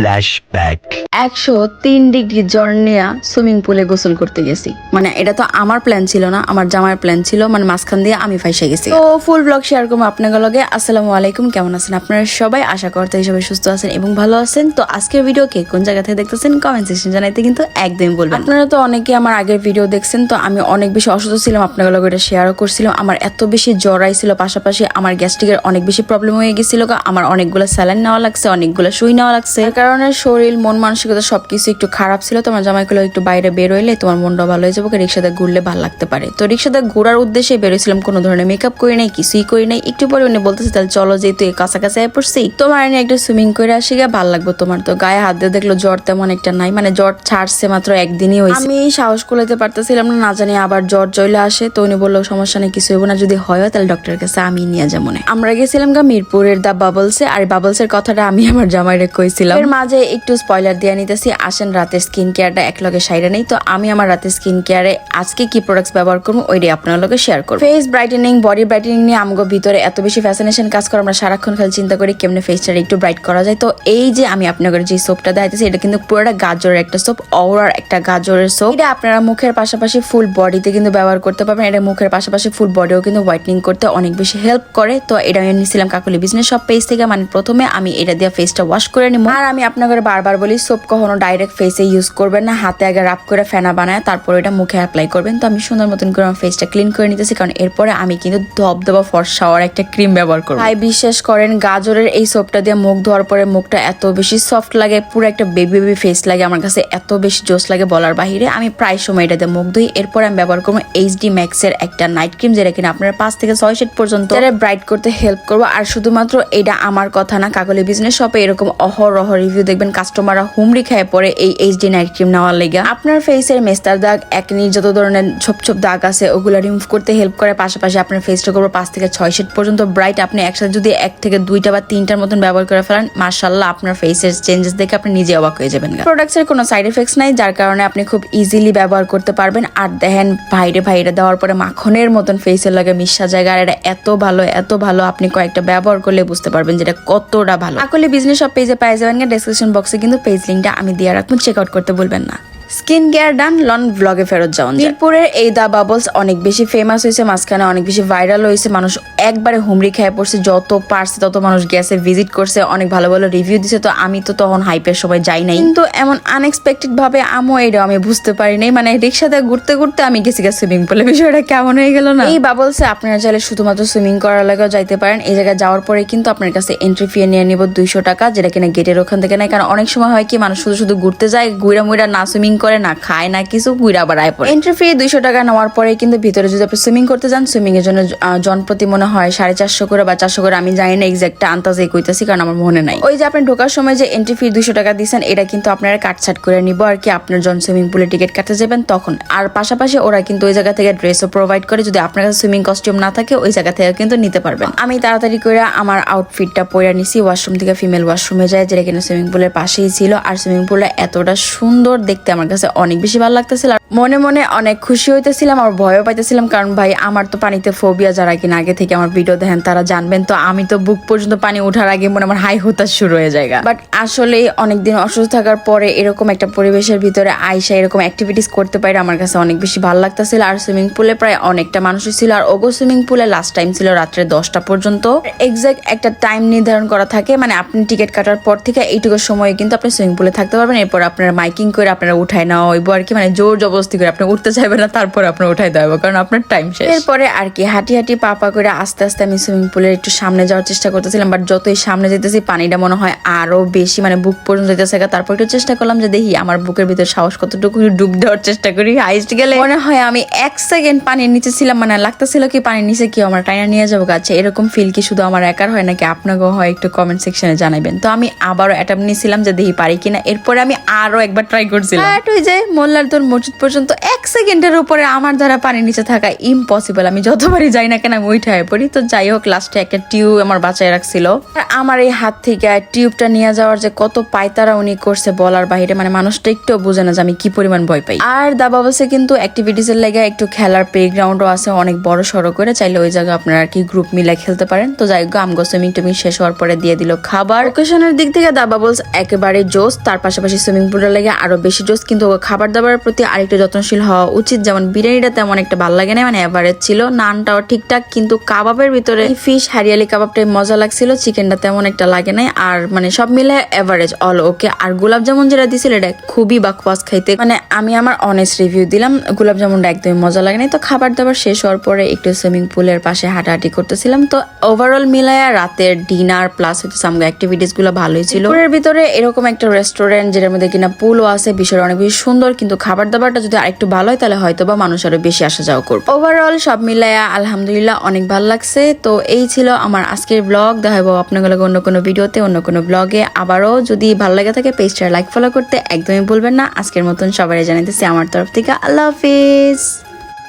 Flashback. একশো তিন degree জ্বর নিয়ে সুইমিং পুলে গোসল করতে গেছি। মানে এটা তো আমার প্ল্যান ছিল না, আমার জামার প্ল্যান ছিল মানে মাঝখান দিয়ে আমি ফাইসে গেছি। তো ফুল ব্লগ শেয়ার করব আপনাদের লগে। আসসালামু আলাইকুম, কেমন আছেন আপনারা সবাই? আশা করতে সবাই সুস্থ আছেন এবং ভালো আছেন। তো আজকের ভিডিও কে কোন জায়গা থেকে দেখতেছেন? কমেন্ট সেকশন জানাইতে কিন্তু একদমই বলবেন আপনারা তো অনেকে আমার আগের ভিডিও দেখছেন, তো আমি অনেক বেশি অসুস্থ ছিলাম, আপনাদের লগে এটা শেয়ারও করছিলাম। আমার এত বেশি জ্বর আইছিল, পাশাপাশি আমার গ্যাস্ট্রিকের অনেক বেশি প্রবলেম হয়ে গেছিল আমার অনেকগুলো স্যালাইন নেওয়া লাগছে, অনেকগুলো সুই নেওয়া লাগছে। কারণে শরীর, মন মানসিকতা সবকিছু একটু খারাপ ছিল, তোমার জামাইগুলো একটু বাইরে বের হইলে তোমার মনটা ভালো হয়ে যাবে রিক্সাতে ঘুরলে ভালো লাগতে পারে। তো রিক্সাতে ঘোরার উদ্দেশ্যে বেরোছিলাম কোনো ধরনের মেকআপ করি নাই, কিছুই করি নাই। একটু পরে উনি বলতেছে, তাহলে চলো যেহেতু এই কাছাকাছি পড়ছি, তোমার এনে একটু সুইমিং করে আসি গা, ভালো লাগবে তোমার। তো গায়ে হাত দিয়ে দেখল জ্বর তেমন একটা নাই মানে জ্বর ছাড়ছে মাত্র একদিনই হয়েছে। আমি সাহস করতে পারতেছিলাম না না জানি আবার জ্বর চলে আসে, তো উনি বলল, সমস্যা নেই, কিছু হইব না, যদি হয় তাহলে ডক্টরের কাছে আমি নিয়ে যাব না। আমরা গেছিলাম গা মিরপুরের দা বাবলসে আর বাবলসের কথাটা আমি আমার জামাইরে কইছিলাম। এর মাঝে একটু স্পয়লার দিয়ে নিতেছি। আসেন রাতের স্কিন কেয়ারটা এক লগে সাইডে নেই। তো আমি আমার রাতের স্কিন কেয়ারে আজকে কি প্রোডাক্টস ব্যবহার করব, ওইটাই আপনার লগে শেয়ার করব। ফেস ব্রাইটেনিং বডি ব্রাইটেনিং নিয়ে আমগো ভিতরে এত বেশি ফ্যাসিনেশন কাজ করে, আমরা সারাক্ষণ খালি চিন্তা করি কেমনে ফেসটা একটু ব্রাইট করা যায়। তো এই যে আমি আপনাদের যে সোপটা দেখাইতেছি, এটা কিন্তু পুরোটা গাজরের একটা সোপ অরার একটা গাজরের সোপ এটা আপনারা মুখের পাশাপাশি ফুল বডিতে কিন্তু ব্যবহার করতে পারবেন। এটা মুখের পাশাপাশি ফুল বডিও কিন্তু হোয়াইটনিং করতে অনেক বেশি হেল্প করে। তো এটা আমি নিয়েছিলাম কাকুলি বিজনেস সব পেজ থেকে। মানে প্রথমে আমি এটা দিয়ে ফেসটা ওয়াশ করে নিব। আর আমি আপনাদের বারবার বলি সোপ কখনো ডাইরেক্ট ফেসে ইউজ করবেন না হাতে আগে রাপ করে ফেনা বানায় তারপর এটা মুখে অ্যাপ্লাই করবেন। তো আমি সুন্দর মতন করে আমার ফেসটা ক্লিন করে নিতেছি কারণ এরপরে আমি কিন্তু ধবধবা ফর্সা হওয়ার একটা ক্রিম ব্যবহার করব। ভাই বিশ্বাস করেন গাজরের এই সোপটা দিয়ে মুখ ধোয়ার পরে মুখটা এত বেশি সফট লাগে পুরো একটা বেবি বেবি ফেস লাগে আমার কাছে এত বেশি জোস লাগে বলার বাহিরে। আমি প্রায় সময় এটা দিয়ে মুখ ধুই এরপর আমি ব্যবহার করব এইচ ডি ম্যাক্স এর একটা নাইট ক্রিম যেটা কিনা আপনার পাঁচ থেকে ছয় শেড পর্যন্ত ব্রাইট করতে হেল্প করব। আর শুধুমাত্র এটা আমার কথা না কাকলি বিজনেস শপে এরকম অহরহ রিভিউ দেখবেন কাস্টমাররা হুমড়ি খায় পরে এই এইচ ডি নাইট ক্রিম নেওয়ার লেগে। আপনার ফেসের মেস্তার দাগ একনি যত ধরনের ছোপ ছোপ দাগ আছে, ওগুলো রিমুভ করতে হেল্প করে। পাশাপাশি আপনার ফেসটা করব পাঁচ থেকে ছয় শেড পর্যন্ত ব্রাইট আপনি একসাথে যদি এক থেকে দুইটা বা তিনটার মতন ব্যবহার করে ফেলেন মার্শাল্লাহ আপনার ফেসের চেঞ্জেস দেখে আপনি নিজে অবাক হয়ে যাবেন প্রোডাক্টস এর কোনো সাইড এফেক্টস নাই, যার কারণে আপনি খুব ইজিলি ব্যবহার করতে পারবেন। আর দেখেন, ভাইরে ভাইরে দেওয়ার পরে মাখনের মতন ফেসের লাগে মিশা জায়গা, আর এটা এত ভালো এত ভালো, আপনি কয়েকটা ব্যবহার করলে বুঝতে পারবেন যেটা কতটা ভালো। আকলে বিজনেস সব পেজে পাই যাবেন ডেসক্রিপশন বক্সে কিন্তু পেজ লিঙ্কটা আমি দিয়ে রাখব চেক আউট করতে বলবেন না। স্কিন কেয়ার ডান লন ব্লগে ফেরত যাওয়া মিরপুরের এই দা বাবলস অনেক বেশি ফেমাস হয়েছে, মাঝখানে অনেক বেশি ভাইরাল হয়েছে, মানুষ একবারে হুমড়ি খেয়ে পড়ছে যত পারছে তত মানুষ গেছে ভিজিট করছে অনেক ভালো ভালো রিভিউ দিছে তো আমি তো তখন হাইপের সময় যাই নাই। কিন্তু এমন আনএক্সপেক্টেড ভাবে আমও এটা আমি বুঝতে পারি নাই মানে রিক্সাতে ঘুরতে ঘুরতে আমি গেছি গা সুইমিং পুলে বিষয়টা কেমন হয়ে গেল না? এই বাবলসে আপনারা চাইলে শুধুমাত্র সুইমিং করার লাগেও যাইতে পারেন। এই জায়গায় যাওয়ার পরে কিন্তু আপনার কাছে এন্ট্রি ফি নিয়ে নিব দুইশো টাকা যেটা কিনা গেটের ওখান থেকে নেয়। কারণ অনেক সময় হয় কি মানুষ শুধু শুধু ঘুরতে যায় গুইরা মুইরা না সুইমিং করে না খায় না কিছু গুইরা আবার আয় পড়ে। এন্ট্রি ফি দুইশো টাকা নেওয়ার পরে কিন্তু ভিতরে যদি আপনি সুইমিং করতে যান সুইমিং এর জন্য জনপ্রতি মনে হয়, সাড়ে চারশো করে বা চারশো করে, আমি জানি না এক্সাক্ট আন্তাজে কইতাছি, কারণ আমার মনে নাই। ওই যে আপনি ঢোকার সময় যে এন্ট্রি ফি দুইশো টাকা দিচ্ছেন এটা কিন্তু আপনারা কাটছাট করে নিব আর কি, আপনার জন সুইমিং পুলে টিকিট কাটতে যাবেন তখন। আর পাশাপাশি ওরা কিন্তু ওই জায়গা থেকে ড্রেসও প্রোভাইড করে, যদি আপনার কাছে সুইমিং কস্টিউম না থাকে, ওই জায়গা থেকে কিন্তু নিতে পারবেন। আমি তাড়াতাড়ি করে আমার আউটফিটটা পরে নিছি ওয়াশরুম থেকে ফিমেল ওয়াশরুমে যায়, যেটা কিনা সুইমিং পুলের পাশেই ছিল। আর সুইমিং পুলটা এতটা সুন্দর, দেখতে আমার কাছে অনেক বেশি ভালো লাগতেছিল। মনে মনে অনেক খুশি হইতেছিলাম, আর ভয়ও পাইতেছিলাম, কারণ ভাই, আমার তো পানিতে ফোবিয়া যারা কিনা আগে থেকে আমার ভিডিও দেখেন, তারা জানবেন। তো আমি তো বুক পর্যন্ত পানি ওঠার আগে মনে আমার হাই হতাশ শুরু হয়ে যায় বাট আসলে অনেকদিন অসুস্থ থাকার পরে এরকম একটা পরিবেশের ভিতরে আইসা এরকম অ্যাক্টিভিটিস করতে পারে আমার কাছে অনেক বেশি ভালো লাগতেছিল। আর সুইমিং পুলে প্রায় অনেকটা মানুষই ছিল। আর ওগো সুইমিং পুলে লাস্ট টাইম ছিল রাত্রে দশটা পর্যন্ত। এক্সাক্ট একটা টাইম নির্ধারণ করা থাকে। মানে আপনি টিকিট কাটার পর থেকে এইটুকু সময় কিন্তু আপনি সুইমিং পুলে থাকতে পারবেন। এরপর আপনার মাইকিং করে আপনারা উঠায় নেওয়া হইব আর কি মানে জোর জবরদস্তি করে আপনি উঠতে চাইবেন না, তারপর আপনার উঠাই দেওয়া কারণ আপনার টাইম শেষ। এরপরে আর কি হাঁটি হাঁটি পাপা করে আস্তে আস্তে আমি সুইমিং পুলের একটু সামনে যাওয়ার চেষ্টা করতেছিলাম বাট যতই সামনে যেতেছি, পানিটা মনে হয় আরও বেশি মানে বুক পর্যন্ত যেতেছে। তারপর একটু চেষ্টা করলাম যে দেখি আমার বুকের ভিতর সাহস কতটুকু ডুব দেওয়ার চেষ্টা করি হাইস্ট গেলে। মনে হয় আমি এক সেকেন্ড পানির নিচে ছিলাম মানে লাগতেছিল কি পানির নিচে কি আমার টাইনা নিয়ে যাব গাছে এরকম ফিল কি শুধু আমার একার হয় নাকি আপনাকেও হয়? একটু কমেন্ট সেকশনে জানাবেন। তো আমি আবারও অ্যাটাম্প নিয়েছিলাম যে দেখি পারি কিনা। এরপরে আমি আরও একবার ট্রাই করছিলাম। মোল্লার তোর মসজিদ পর্যন্ত এক সেকেন্ডের উপরে আমার দ্বারা পানি নিচে থাকা ইম্পসিবল আমি যতবারই যাই না কেন আমি উঠে পড়ি। তো যাই হোক লাস্টে একটা টিউব আমার বাঁচায় রাখছিল। আর আমার এই হাত থেকে টিউবটা নিয়ে যাওয়ার যে কত পায়তারা উনি করছে বলার বাইরে মানে মানুষটা একটু বোঝে না যে আমি কি পরিমাণ ভয় পাই। আর দাবা বলছে কিন্তু অ্যাক্টিভিটিস এর লেগে একটু খেলার প্লে গ্রাউন্ডও আছে, অনেক বড় সড়ো করে। চাইলে ওই জায়গায় আপনারা আর কি গ্রুপ মিলে খেলতে পারেন। তো যাই হোক আমগো সুইমিং টুইমিং শেষ হওয়ার পরে দিয়ে দিল খাবার। লোকেশনের দিক থেকে দাবা বলস একেবারে জোস তার পাশাপাশি সুইমিং পুলের লেগে আরও বেশি জোস কিন্তু খাবার দাবারের প্রতি আরেকটু যত্নশীল হওয়া উচিত। যেমন বিরিয়ানিটা তেমন একটা ভালো লাগে না মানে এভারেজ ছিল। নানটাও ঠিকঠাক, কিন্তু কাবাবের ভিতরে ফিশ হারিয়ালি কাবাবটাই মজা লাগছিল, চিকেনটা তেমন একটা লাগে নাই। আর মানে সব মিলে এভারেজ অল ওকে আর গোলাপ জামুন যেটা দিছিল, এটা খুবই বাকওয়াস খাইতে। মানে আমি আমার অনেস্ট রিভিউ দিলাম, গোলাপ জামুনটা একদমই মজা লাগে নাই। তো খাবার দাবার শেষ হওয়ার পরে একটু সুইমিং পুলের পাশে হাঁটাহাঁটি করতেছিলাম। তো ওভারঅল মিলায়া রাতের ডিনার প্লাস হচ্ছে অ্যাক্টিভিটিসগুলো ভালোই ছিল। পুলের ভিতরে এরকম একটা রেস্টুরেন্ট যেটার মধ্যে কিনা পুলও আছে বিষয়টা অনেক বেশি সুন্দর, কিন্তু খাবার দাবারটা যদি আরেকটু ভালো হয় তাহলে হয়তো বা মানুষ আরও বেশি আসা যাওয়া করবে। ওভারঅল সব মিলাইয়া আলহামদুলিল্লাহ অনেক ভালো লাগছে। তো এই ছিল আমার আজকের ব্লগ দেখা যাব আপনাগুলোকে অন্য কোনো ভিডিওতে, অন্য কোনো ব্লগে আবারও যদি ভালো লাগে থাকে পেজটা লাইক ফলো করতে একদমই ভুলবেন না। আজকের মতন সবাই জানাইতেছি আমার তরফ থেকে। আল্লাহ হাফিজ।